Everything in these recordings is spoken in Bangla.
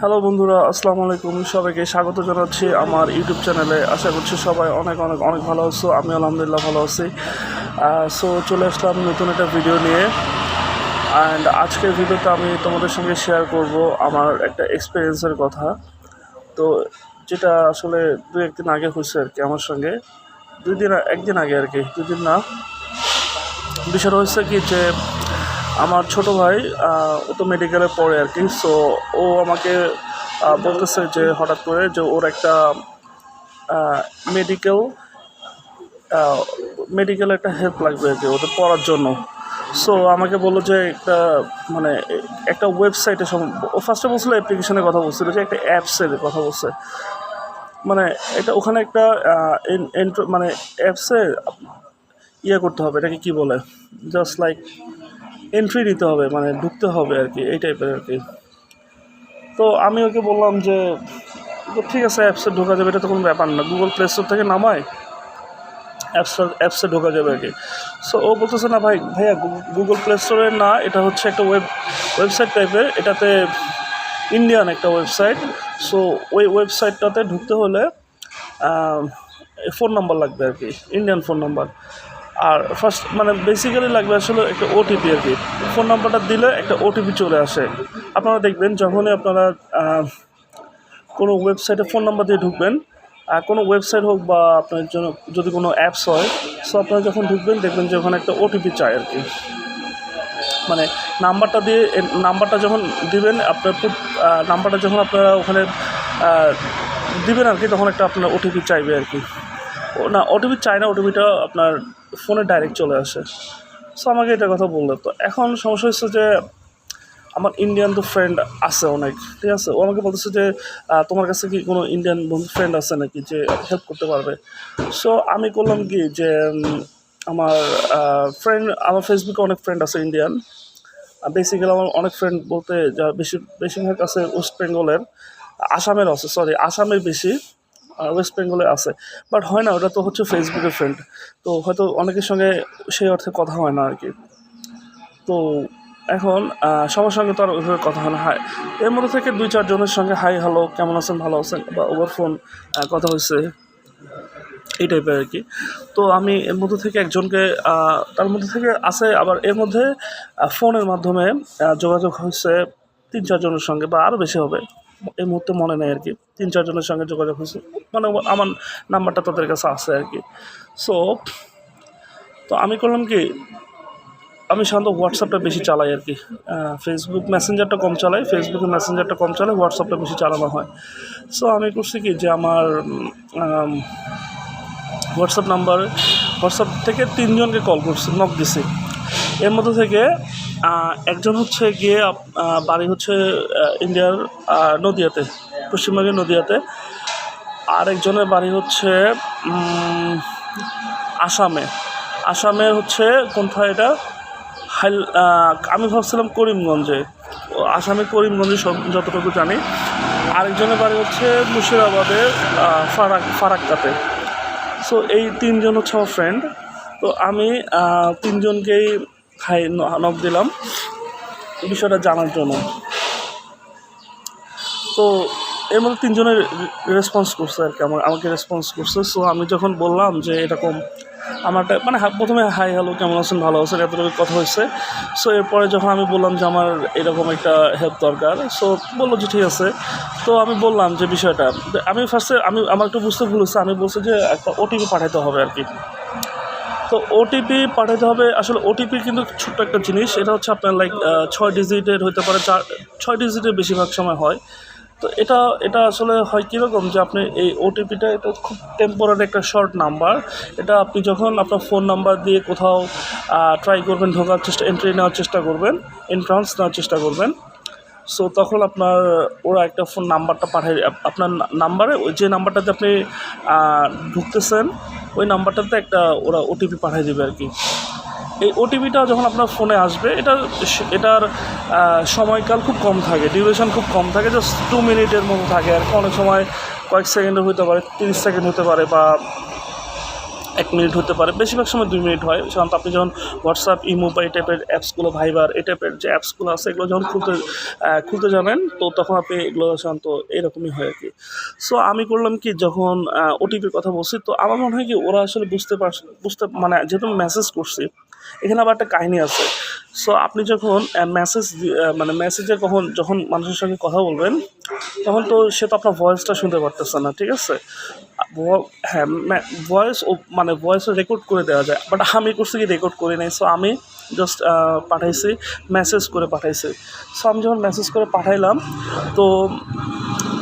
হ্যালো বন্ধুরা, আসসালামু আলাইকুম। সবাইকে স্বাগত জানাচ্ছি আমার ইউটিউব চ্যানেলে। আশা করছি সবাই অনেক অনেক অনেক ভালো আছো। আমি আলহামদুলিল্লাহ ভালো আছি। সো চলে আসলাম নতুন একটা ভিডিও নিয়ে। অ্যান্ড আজকের ভিডিওতে আমি তোমাদের সঙ্গে শেয়ার করব আমার একটা এক্সপিরিয়েন্সের কথা। তো, যেটা আসলে দু একদিন আগে হয়েছে আর কি আমার সঙ্গে। দুই দিন, একদিন আগে আর কি, দুই দিন না। বিষয়টা হচ্ছে কি যে আমার ছোট ভাই ও তো মেডিকেলে পড়ে আর কি সো ও আমাকে বলতেছে যে হঠাৎ করে যে ওর একটা মেডিকেল মেডিকেল একটা হেল্প লাগবে আর কি ওদের পড়ার জন্য। সো আমাকে বলল যে একটা মানে একটা ওয়েবসাইটে ও ফার্স্টে বলছিল অ্যাপ্লিকেশনের কথা বলছিল যে একটা অ্যাপসের কথা বলছে। মানে এটা ওখানে একটা মানে অ্যাপসে ইয়ে করতে হবে, এটাকে কী বলে? জাস্ট লাইক এন্ট্রি নিতে হবে মানে ঢুকতে হবে আর কি, এই টাইপের আর কি। তো আমি ওকে বললাম যে ঠিক আছে অ্যাপসে ঢোকা যাবে, এটা তো কোনো ব্যাপার না। গুগল প্লে স্টোর থেকে নামায় অ্যাপসটা অ্যাপসে ঢোকা যাবে আর কি। সো ও বলতেছে, না ভাই, ভাইয়া গুগল প্লে স্টোরে না, এটা হচ্ছে একটা ওয়েব ওয়েবসাইট টাইপের এটাতে ইন্ডিয়ান একটা ওয়েবসাইট সো ওই ওয়েবসাইটটাতে ঢুকতে হলে ফোন নাম্বার লাগবে আর কি ইন্ডিয়ান ফোন নাম্বার আর ফার্স্ট মানে বেসিক্যালি লাগবে আসলে একটা ওটিপি আর কি। ফোন নাম্বারটা দিলে একটা ওটিপি চলে আসে। আপনারা দেখবেন যখনই আপনারা কোনো ওয়েবসাইটে ফোন নাম্বার দিয়ে ঢুকবেন আর কোনো ওয়েবসাইট হোক বা আপনার জন্য যদি কোনো অ্যাপস হয় সো আপনারা যখন ঢুকবেন, দেখবেন যে ওখানে একটা ওটিপি চায় আর কি। মানে নাম্বারটা দিয়ে নাম্বারটা যখন দিবেন, আপনার নাম্বারটা যখন আপনারা ওখানে দিবেন আর কি, তখন একটা আপনার ওটিপি চাইবে আর কি। না ওটিপি চায় না ওটিপিটা আপনার ফোনে ডাইরেক্ট চলে আসে। সো আমাকে এটা কথা বলল। তো এখন সমস্যা হচ্ছে যে, আমার ইন্ডিয়ান তো ফ্রেন্ড আছে অনেক, ঠিক আছে? ও আমাকে বলতেছে যে তোমার কাছে কি কোনো ইন্ডিয়ান বন্ধু ফ্রেন্ড আছে নাকি যে হেল্প করতে পারবে? সো আমি করলাম কি যে আমার ফ্রেন্ড আমার ফেসবুকে অনেক ফ্রেন্ড আছে ইন্ডিয়ান বেসিক্যালি আমার অনেক ফ্রেন্ড বলতে যা বেশি, বেশিরভাগ আছে ওয়েস্ট বেঙ্গলের আসামের আছে সরি আসামের বেশি। ওয়েস্ট বেঙ্গলে আছে। বাট হয় না, ওটা তো হচ্ছে ফেসবুকের ফ্রেন্ড তো হয়তো অনেকের সঙ্গে সেই অর্থে কথা হয় না আর কি তো এখন সবার সঙ্গে তো আর ওইভাবে কথা হয় না। হাই এর মধ্যে থেকে দুই চারজনের সঙ্গে হাই হ্যালো কেমন আছেন? ভালো আছেন? বা ওভার ফোন কথা হয়েছে। এই টাইপের আর কি তো আমি এর মধ্যে থেকে একজনকে তার মধ্যে থেকে আছে, আবার এর মধ্যে ফোনের মাধ্যমে যোগাযোগ হয়েছে তিন চারজনের সঙ্গে বা আরও বেশি হবে। এই মুহূর্তে মনে নেই আর কি। তিন, চারজনের সঙ্গে যোগাযোগ হয়েছে। মানে আমার নাম্বারটা তাদের কাছে আছে আর কি। সো তো আমি করলাম কি, আমি সাধারণত হোয়াটসঅ্যাপটা বেশি চালাই আর কি। ফেসবুক মেসেঞ্জারটা কম চালাই ফেসবুকে মেসেঞ্জারটা কম চালাই হোয়াটসঅ্যাপটা বেশি চালানো হয়। সো আমি করছি কি যে আমার হোয়াটসঅ্যাপ নাম্বার হোয়াটসঅ্যাপ থেকে তিনজনকে কল করছি নক দিছি। এর মধ্যে থেকে একজন হচ্ছে গিয়ে বাড়ি হচ্ছে ইন্ডিয়ার নদিয়াতে, পশ্চিমবঙ্গের নদিয়াতে। আর একজনের বাড়ি হচ্ছে আসামে। আসামে হচ্ছে কোনথায় এটা? হাইল আমি ভাবছিলাম করিমগঞ্জে। আসামে করিমগঞ্জে সব যতটুকু জানি। আরেকজনের বাড়ি হচ্ছে মুর্শিদাবাদে ফারাক ফারাক্কাতে। সো এই তিনজন হচ্ছে আমার ফ্রেন্ড তো আমি তিনজনকেই হাই নক দিলাম। বিষয়টা জানার জন্য। তো এর মধ্যে তিনজনের রেসপন্স করছে আর কি, আমার, আমাকে রেসপন্স করছে। সো আমি যখন বললাম যে এরকম আমারটা মানে প্রথমে হাই হ্যালো কেমন আছেন, ভালো আছেন, এতটুকু কথা হয়েছে। সো এরপরে যখন আমি বললাম যে আমার এরকম একটা হেল্প দরকার সো বলল যে ঠিক আছে। তো আমি বললাম যে বিষয়টা, আমি ফার্স্টে আমি, আমার একটু বুঝতে ভুল হচ্ছে আমি বলছি যে একটা ওটিপি পাঠাতে হবে আর কি। তো ওটিপি পাঠাতে হবে, আসলে ওটিপি কিন্তু ছোট্ট একটা জিনিস, এটা হচ্ছে আপনার লাইক ছয় ডিজিটের হতে পারে, চার, ছয় ডিজিটের বেশিরভাগ সময় হয়। তো এটা এটা আসলে হয় কীরকম যে আপনি এই ওটিপিটা এটা খুব টেম্পোরারি একটা শর্ট নাম্বার এটা আপনি যখন আপনার ফোন নাম্বার দিয়ে কোথাও ট্রাই করবেন, ঢোকার চেষ্টা এন্ট্রি নেওয়ার চেষ্টা করবেন এন্ট্রান্স নেওয়ার চেষ্টা করবেন সো তখন আপনার ওরা একটা ফোন নাম্বারটা পাঠায় আপ- আপনার নাম্বারে যে নাম্বারটাতে আপনি ঢুকতেছেন, ওই নাম্বারটাতে একটা ওরা ওটিপি পাঠিয়ে দেবে আর কি। এই ওটিপিটা যখন আপনার ফোনে আসবে, এটা এটার সময়কাল খুব কম থাকে ডিউরেশন খুব কম থাকে জাস্ট টু মিনিটের মতো থাকে আর অনেক সময় কয়েক সেকেন্ডের হতে পারে, তিরিশ সেকেন্ড হতে পারে বা এক মিনিট হতে পারে। বেশিরভাগ সময় দুই মিনিট হয়। সাধারণত আপনি যখন হোয়াটসঅ্যাপ ইমো বা এই টাইপের অ্যাপসগুলো ভাইবার এই টাইপের যে অ্যাপসগুলো আছে, এগুলো যখন খুলতে খুলতে যাবেন তো তখন আপনি এগুলো সাধারণত এরকমই হয় আর কি সো আমি করলাম কি, যখন ওটিপির কথা বলছি, তো আমার মনে হয় কি, ওরা আসলে বুঝতে পারছে, বুঝতে মানে যেহেতু মেসেজ করছি, এখানে আবার একটা কাহিনী আছে। সো আপনি যখন মেসেজ মানে মেসেজে কখন, যখন মানুষের সঙ্গে কথা বলবেন, তখন তো সে তো আপনার ভয়েসটা শুনতে পারতেছে না, ঠিক আছে? হ্যাঁ ভয়েস মানে ভয়েস রেকর্ড করে দেওয়া যায়। বাট আমি করছি কি রেকর্ড করে নাই? সো আমি জাস্ট পাঠাইছি মেসেজ করে পাঠাইছি। সো আমি যখন মেসেজ করে পাঠাইলাম, তো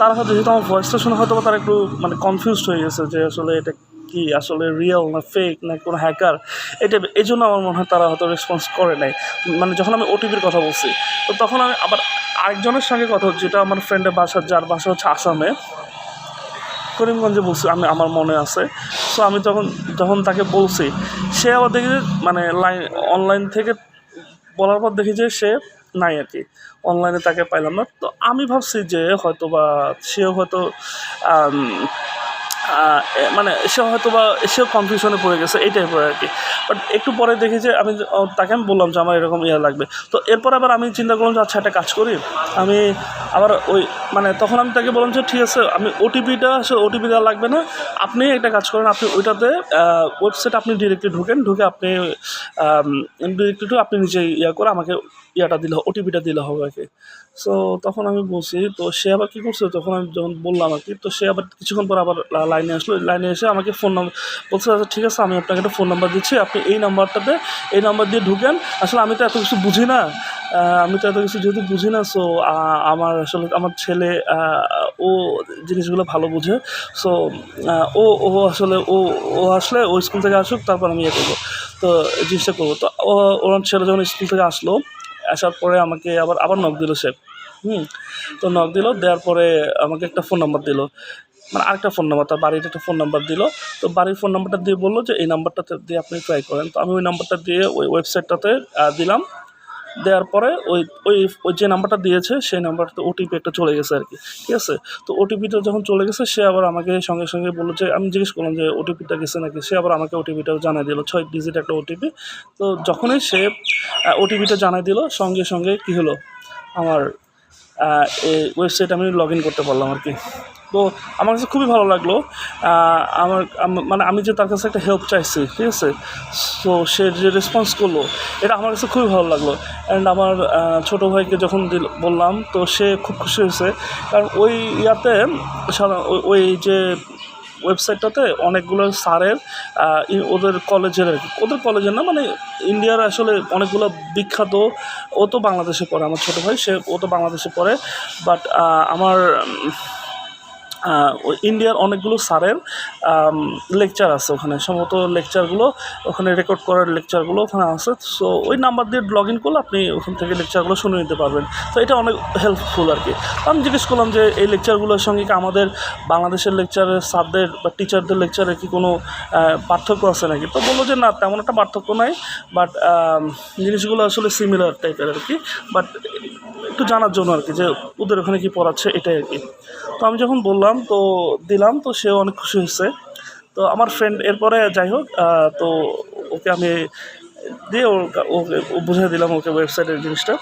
তারা হয়তো, যেহেতু আমার ভয়েসটা শুনে হয়তো তারা একটু মানে কনফিউজড হয়ে গেছে যে আসলে এটা কি, আসলে রিয়েল না ফেক না কোনো হ্যাকার এটা, এই জন্য আমার মনে হয় তারা হয়তো রেসপন্স করে নাই। মানে যখন আমি ওটিপির কথা বলছি, তো তখন আমি আবার আরেকজনের সঙ্গে কথা হচ্ছে যেটা আমার ফ্রেন্ডের বাসা, যার বাসা হচ্ছে আসামে। করিমগঞ্জে বলছি, আমি, আমার মনে আছে। সো আমি তখন, যখন তাকে বলছি, সে আবার দেখি যে মানে লাইন অনলাইন থেকে বলার পর দেখি যে সে নাই আর কি। অনলাইনে তাকে পাইলাম না। তো আমি ভাবছি যে হয়তো বা সেও হয়তো মানে সে হয়তো বা সেও কনফিউশনে পড়ে গেছে এই টাইপের আর কি বাট একটু পরে দেখি যে আমি তাকে আমি বললাম যে আমার এরকম ইয়ে লাগবে। তো এরপর আবার আমি চিন্তা করলাম যে আচ্ছা একটা কাজ করি। আমি আবার ওই মানে তখন আমি তাকে বললাম যে ঠিক আছে, আমি ওটিপিটা সে ওটিপি দেওয়া লাগবে না। আপনি একটা কাজ করেন, আপনি ওইটাতে ওয়েবসাইট আপনি ডিরেক্টলি ঢুকেন, ঢুকে আপনি ডিরেক্টলি আপনি নিজে ইয়া করে আমাকে ইয়াটা দিলে ওটিপিটা দিলে হবে আর সো তখন আমি বলছি, তো সে আবার কী করছে? তখন আমি যখন বললাম আর কি, তো সে আবার কিছুক্ষণ পর আবার লাইনে আসলো। লাইনে এসে আমাকে ফোন নাম্বার বলছে আচ্ছা ঠিক আছে, আমি আপনাকে একটা ফোন নাম্বার দিচ্ছি। আপনি এই নাম্বারটাতে এই নাম্বার দিয়ে ঢুকেন। আসলে আমি তো এত কিছু বুঝি না। আমি তো এত কিছু যেহেতু বুঝি না সো আমার আসলে আমার ছেলে ও জিনিসগুলো ভালো বুঝে। সো ও ও আসলে, ও ও আসলে ও স্কুল থেকে আসুক, তারপর আমি ইয়ে করব। তো, জিনিসটা করব। তো ওর ছেলে যখন স্কুল থেকে আসলো আসার পরে আমাকে আবার আবার নখ দিল সে হুম, তো নখ দিল, দেওয়ার পরে আমাকে একটা ফোন নাম্বার দিল। মানে আরেকটা ফোন নাম্বার তার বাড়ির একটা ফোন নাম্বার দিল। তো বাড়ির ফোন নাম্বারটা দিয়ে বলল যে, এই নাম্বারটাতে দিয়ে আপনি ট্রাই করেন। তো আমি ওই নাম্বারটা দিয়ে ওই ওয়েবসাইটটাতে দিলাম। দেওয়ার পরে ওই ওই ওই যে নাম্বারটা দিয়েছে, সেই নাম্বারটা ওটিপি একটা চলে গেছে আর কি ঠিক আছে? তো ওটিপিটা যখন চলে গেছে, সে আবার আমাকে সঙ্গে সঙ্গে বলল যে, আমি জিজ্ঞেস করলাম যে ওটিপিটা গেছে নাকি? সে আবার আমাকে ওটিপিটাও জানাই দিল, ছয় ডিজিট একটা ওটিপি তো যখনই সে ওটিপিটা জানাই দিল, সঙ্গে সঙ্গে কী হলো? আমার এই ওয়েবসাইট আমি লগ ইন করতে পারলাম আর কি তো আমার কাছে খুবই ভালো লাগল। আমার মানে আমি যে তার কাছে একটা হেল্প চাইছি, ঠিক আছে? সো সে যে রেসপন্স করল, এটা আমার কাছে খুবই ভালো লাগল। অ্যান্ড আমার ছোটো ভাইকে যখন দিল, বললাম, তো সে খুব খুশি হয়েছে। কারণ ওই ইয়াতে ওই- যে ওয়েবসাইটটাতে অনেকগুলো স্যারের ওদের কলেজের ওদের কলেজের না মানে ইন্ডিয়ার আসলে অনেকগুলো বিখ্যাত, ও তো বাংলাদেশে পড়ে। আমার ছোটো ভাই, সে, ও তো বাংলাদেশে পড়ে। বাট আমার ইন্ডিয়ার অনেকগুলো স্যারের লেকচার আছে ওখানে। সম্ভবত লেকচারগুলো ওখানে রেকর্ড করার লেকচারগুলো ওখানে আছে। সো ওই নাম্বার দিয়ে লগ ইন করলে আপনি ওখান থেকে লেকচারগুলো শুনে নিতে পারবেন। তো এটা অনেক হেল্পফুল আর কি। আমি জিজ্ঞেস করলাম যে, এই লেকচারগুলোর সঙ্গে কি আমাদের বাংলাদেশের লেকচারের স্যারদের বা টিচারদের লেকচারে কি কোনো পার্থক্য আছে নাকি? তো বলল যে, না, তেমন একটা পার্থক্য নাই। বাট জিনিসগুলো আসলে সিমিলার টাইপের আর কি। বাট একটু জানার জন্য আর কি যে, ওদের ওখানে কি পড়াচ্ছে এটাই আর কি। তো আমি যখন বললাম তো দিলাম, তো সেও অনেক খুশি হয়েছে। তো আমার ফ্রেন্ড এরপরে যাই হোক তো ওকে আমি দিয়ে ওকে ও বুঝিয়ে দিলাম ওকে ওয়েবসাইটের জিনিসটা।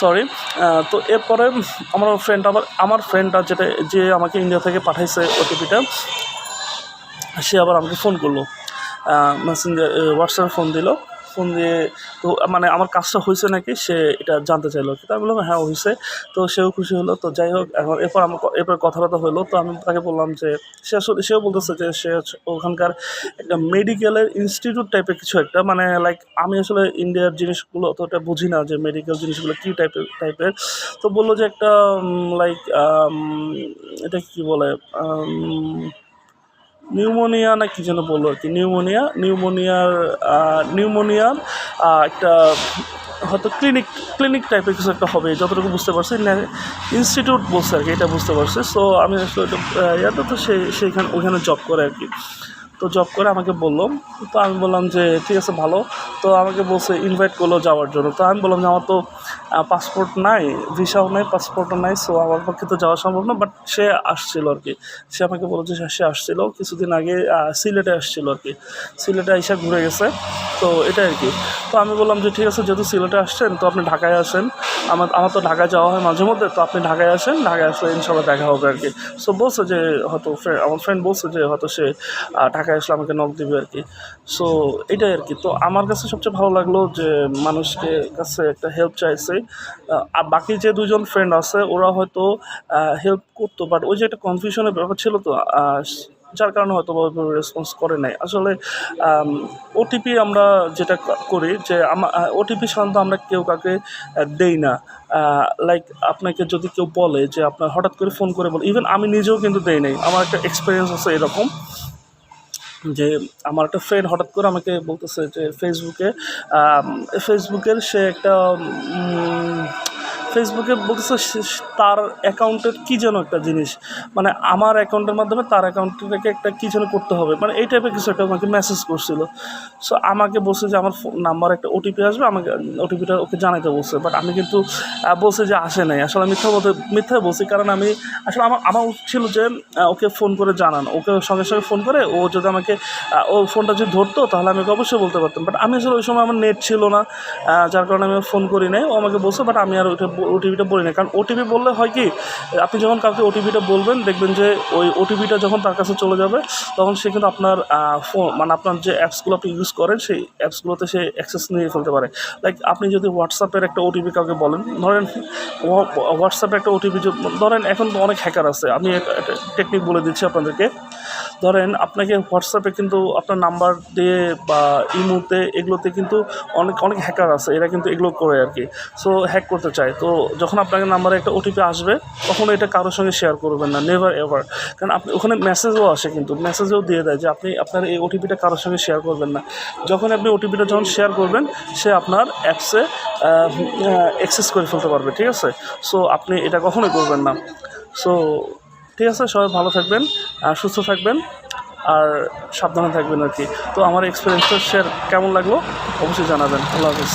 সরি তো এরপরে আমার ফ্রেন্ড আবার আমার ফ্রেন্ডটা যেটা, যে আমাকে ইন্ডিয়া থেকে পাঠাইছে ওটিপিটা সে আবার আমাকে ফোন করল। মেসেঞ্জার হোয়াটসঅ্যাপে ফোন দিল। ফোন দিয়ে তো মানে আমার কাজটা হয়েছে নাকি, সে এটা জানতে চাইলো তো আমি বললাম হ্যাঁ হয়েছে। তো সেও খুশি হলো। তো যাই হোক, এখন এরপর আমার এরপর কথাবার্তা হলো। তো আমি তাকে বললাম যে, সে আসলে, সেও বলতেছে যে, সে ওখানকার একটা মেডিকেলের ইনস্টিটিউট টাইপের কিছু একটা। মানে লাইক আমি আসলে ইন্ডিয়ার জিনিসগুলো অতটা বুঝি না যে মেডিকেল জিনিসগুলো কী টাইপের টাইপের তো বলল যে একটা লাইক এটা কী বলে নিউমোনিয়া না কি যেন বলল আর কি? নিউমোনিয়া নিউমোনিয়ার নিউমোনিয়ার একটা হয়তো ক্লিনিক ক্লিনিক টাইপের কিছু একটা হবে যতটুকু বুঝতে পারছি। ইনস্টিটিউট বলছে আর কি এটা বুঝতে পারছি। সো আমি আসলে এটা, তো সেই সেইখানে ওইখানে জব করে আর কি। তো জব করে আমাকে বলল। তো আমি বললাম যে ঠিক আছে ভালো। তো আমাকে বলছে ইনভাইট করল যাওয়ার জন্য। তো আমি বললাম যে আমার তো পাসপোর্ট নাই ভিসাও নাই পাসপোর্টও নাই সো আমার পক্ষে তো যাওয়া সম্ভব না। বাট সে আসছিল আর কি। সে আমাকে বলল যে সে আসছিল। কিছুদিন আগে সিলেটে আসছিল আর কি। সিলেটে এসে ঘুরে গেছে। তো এটাই আর কি। তো আমি বললাম যে ঠিক আছে যেহেতু সিলেটে আসছেন তো আপনি ঢাকায় আসেন। আমার আমার তো ঢাকায় যাওয়া হয় মাঝে মধ্যে তো আপনি ঢাকায় আসেন ঢাকায় আসলে ইনশাল্লাহ দেখা হবে আর কি। সো বলছে যে হয়তো আমার ফ্রেন্ড বলছে যে হয়তো সে আহ, ঢাকায় আসলে আমাকে নক দিবে আর কি। সো এটাই আর কি। তো আমার কাছে সবচেয়ে ভালো লাগল যে মানুষকে কাছে একটা হেল্প চাইছে। আর বাকি যে দুজন ফ্রেন্ড আছে, ওরা হয়তো হেল্প করতো বাট ওই যে একটা কনফিউশনের ব্যাপার ছিল তো যার কারণে হয়তো ওইভাবে রেসপন্স করে নাই। আসলে ওটিপি আমরা যেটা করি যে আমা ওটিপি সাধারণত আমরা কেউ কাউকে দেই না। লাইক আপনাকে যদি কেউ বলে যে আপনার হঠাৎ করে ফোন করে বলে ইভেন আমি নিজেও কিন্তু দেই নাই। আমার একটা এক্সপিরিয়েন্স আছে এরকম। যে আমার একটা ফ্রেন্ড হঠাৎ করে আমাকে বলতেছে যে ফেসবুকে ফেসবুকের সে একটা ফেসবুকে বলতেছে তার অ্যাকাউন্টের কী যেন একটা জিনিস। মানে আমার অ্যাকাউন্টের মাধ্যমে তার অ্যাকাউন্টটাকে একটা কী যেন করতে হবে। মানে এই টাইপের কিছু একটা আমাকে মেসেজ করছিল। সো আমাকে বলছে যে আমার ফোন নাম্বার একটা ওটিপি আসবে, আমাকে ওটিপিটা ওকে জানাইতে বলছে। বাট আমি কিন্তু বলছে যে আসে নাই। আসলে মিথ্যা বলতে, মিথ্যা বলছি কারণ আমি, আসলে আমার আমার ছিল যে ওকে ফোন করে জানানো। ওকে সঙ্গে সঙ্গে ফোন করে, ও যদি আমাকে ও ফোনটা যদি ধরতো, তাহলে আমি অবশ্যই বলতে পারতাম। বাট আমি আসলে ওই সময় আমার নেট ছিল না যার কারণে আমি ফোন করি নাই। ও আমাকে বলছে বাট আমি আর ওইটা ওটিপিটা বলি না কারণ ওটিপি বললে হয় কি, আপনি যখন কাউকে ওটিপিটা বলবেন, দেখবেন যে ওই ওটিপিটা যখন তার কাছে চলে যাবে, তখন সে কিন্তু আপনার ফোন মানে আপনার যে অ্যাপসগুলো আপনি ইউজ করেন, সেই অ্যাপসগুলোতে সে অ্যাক্সেস নিয়ে ফেলতে পারে। লাইক আপনি যদি হোয়াটসঅ্যাপের একটা ওটিপি কাউকে বলেন, ধরেন হোয়াটসঅ্যাপে একটা ওটিপি ধরেন এখন তো অনেক হ্যাকার আছে। আমি টেকনিক বলে দিচ্ছি আপনাদেরকে। ধরেন আপনাকে হোয়াটসঅ্যাপে কিন্তু আপনার নাম্বার দিয়ে বা ইমোতে এগুলোতে কিন্তু অনেক অনেক হ্যাকার আছে, এরা কিন্তু এগুলো করে আর কি। সো হ্যাক করতে চায়। তো যখন আপনাকে নাম্বারে একটা ওটিপি আসবে, তখন এটা কারোর সঙ্গে শেয়ার করবেন না নেভার এভার কারণ আপনি, ওখানে মেসেজও আসে কিন্তু মেসেজও দিয়ে দেয় যে আপনি, আপনার এই ওটিপিটা কারোর সঙ্গে শেয়ার করবেন না। যখন আপনি ওটিপিটা যখন শেয়ার করবেন, সে আপনার অ্যাপসে অ্যাক্সেস করে ফেলতে পারবে, ঠিক আছে? সো আপনি এটা কখনোই করবেন না। সো ঠিক আছে, সবাই ভালো থাকবেন, আর সুস্থ থাকবেন, আর সাবধানে থাকবেন আর কি। তো আমার এক্সপিরিয়েন্সটা শেয়ার কেমন লাগল, অবশ্যই জানাবেন। আল্লাহ হাফিজ।